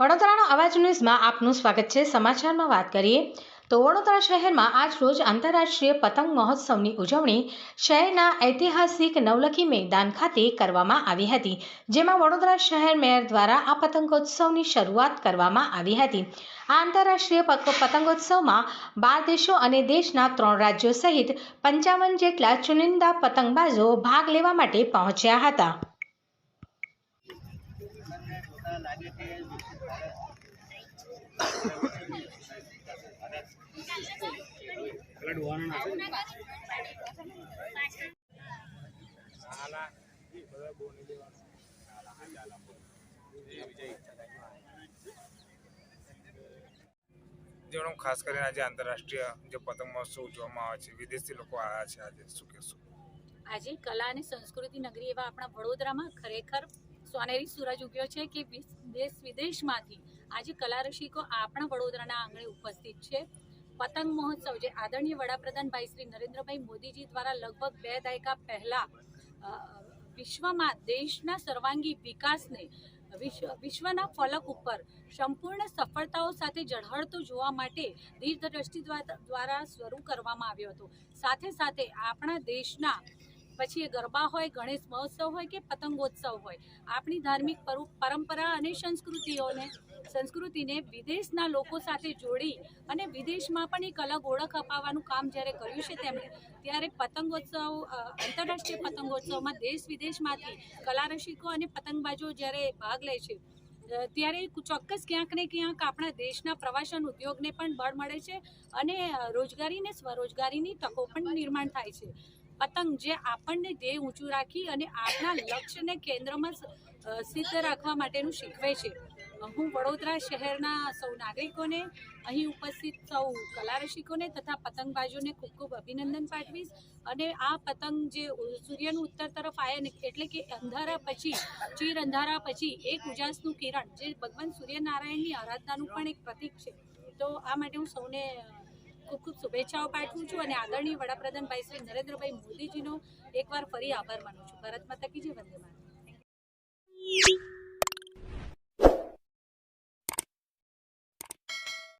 વડોદરાનો અવાજ ન્યૂઝમાં આપનું સ્વાગત છે. સમાચારમાં વાત કરીએ તો વડોદરા શહેરમાં આજ રોજ આંતરરાષ્ટ્રીય પતંગ મહોત્સવની ઉજવણી શહેરના ઐતિહાસિક નવલખી મેદાન ખાતે કરવામાં આવી હતી, જેમાં વડોદરા શહેર મેયર દ્વારા આ પતંગોત્સવની શરૂઆત કરવામાં આવી હતી. આ આંતરરાષ્ટ્રીય પતંગોત્સવમાં બાર દેશો અને દેશના ત્રણ રાજ્યો સહિત પંચાવન જેટલા ચુનિંદા પતંગબાજો ભાગ લેવા માટે પહોંચ્યા હતા. જેનો ખાસ કરીને આજે આંતરરાષ્ટ્રીય જે પતંગ મહોત્સવ ઉજવવામાં આવે છે, વિદેશથી લોકો આવ્યા છે આજે. શું કહેશું? આજે કલા અને સંસ્કૃતિ નગરી એવા આપણા વડોદરામાં ખરેખર સોનેરી સૂરજ ઉગ્યો છે કે દેશ વિદેશમાંથી આજે કલા રસિકો આપણા વડોદરાના આંગણે ઉપસ્થિત છે. પતંગ મહોત્સવ, જે આદરણીય વડાપ્રધાન ભાઈ શ્રી નરેન્દ્રભાઈ મોદીજી દ્વારા લગભગ બે દાયકા પહેલા વિશ્વમાં દેશના સર્વાંગી વિકાસને વિશ્વ વિશ્વના ફલક ઉપર સંપૂર્ણ સફળતાઓ સાથે ઝળહળતું જોવા માટે દીર્ઘદ્રષ્ટિ દ્વા- દ્વારા શરૂ કરવામાં આવ્યો હતો. સાથે સાથે આપણા દેશના પછી એ ગરબા હોય, ગણેશ મહોત્સવ હોય કે પતંગોત્સવ હોય, આપણી ધાર્મિક પરંપરા અને સંસ્કૃતિઓને, સંસ્કૃતિને વિદેશના લોકો સાથે જોડી અને વિદેશમાં પણ એક અલગ ઓળખ અપાવવાનું કામ જ્યારે કર્યું છે તેમણે, ત્યારે પતંગોત્સવ આંતરરાષ્ટ્રીય પતંગોત્સવમાં દેશ વિદેશમાંથી કલા રસિકો અને પતંગબાજો જ્યારે ભાગ લે છે ત્યારે ચોક્કસ ક્યાંક ને ક્યાંક આપણા દેશના પ્રવાસન ઉદ્યોગને પણ બળ મળે છે અને રોજગારી ને સ્વરોજગારીની તકો પણ નિર્માણ થાય છે. પતંગ જે આપણને ધ્યેય ઊંચું રાખી અને આપણા લક્ષ્યને કેન્દ્રમાં સિદ્ધ રાખવા માટેનું શીખવે છે. હું વડોદરા શહેરના સૌ નાગરિકોને, અહીં ઉપસ્થિત સૌ કલા રસિકોને તથા પતંગબાજોને ખૂબ ખૂબ અભિનંદન પાઠવીશ. અને આ પતંગ જે સૂર્યનું ઉત્તર તરફ આવે ને એટલે કે અંધારા પછી, ચીર અંધારા પછી એક ઉજાસનું કિરણ, જે ભગવાન સૂર્યનારાયણની આરાધનાનું પણ એક પ્રતીક છે. તો આ માટે હું સૌને ખૂબ ખૂબ શુભેચ્છાઓ પાઠવું છું અને આદરણીય વડાપ્રધાન ભાઈ શ્રી નરેન્દ્રભાઈ મોદીજીનો એકવાર ફરી આભાર માનું છું. ભારત માતા કી જય. વંદે માતરમ.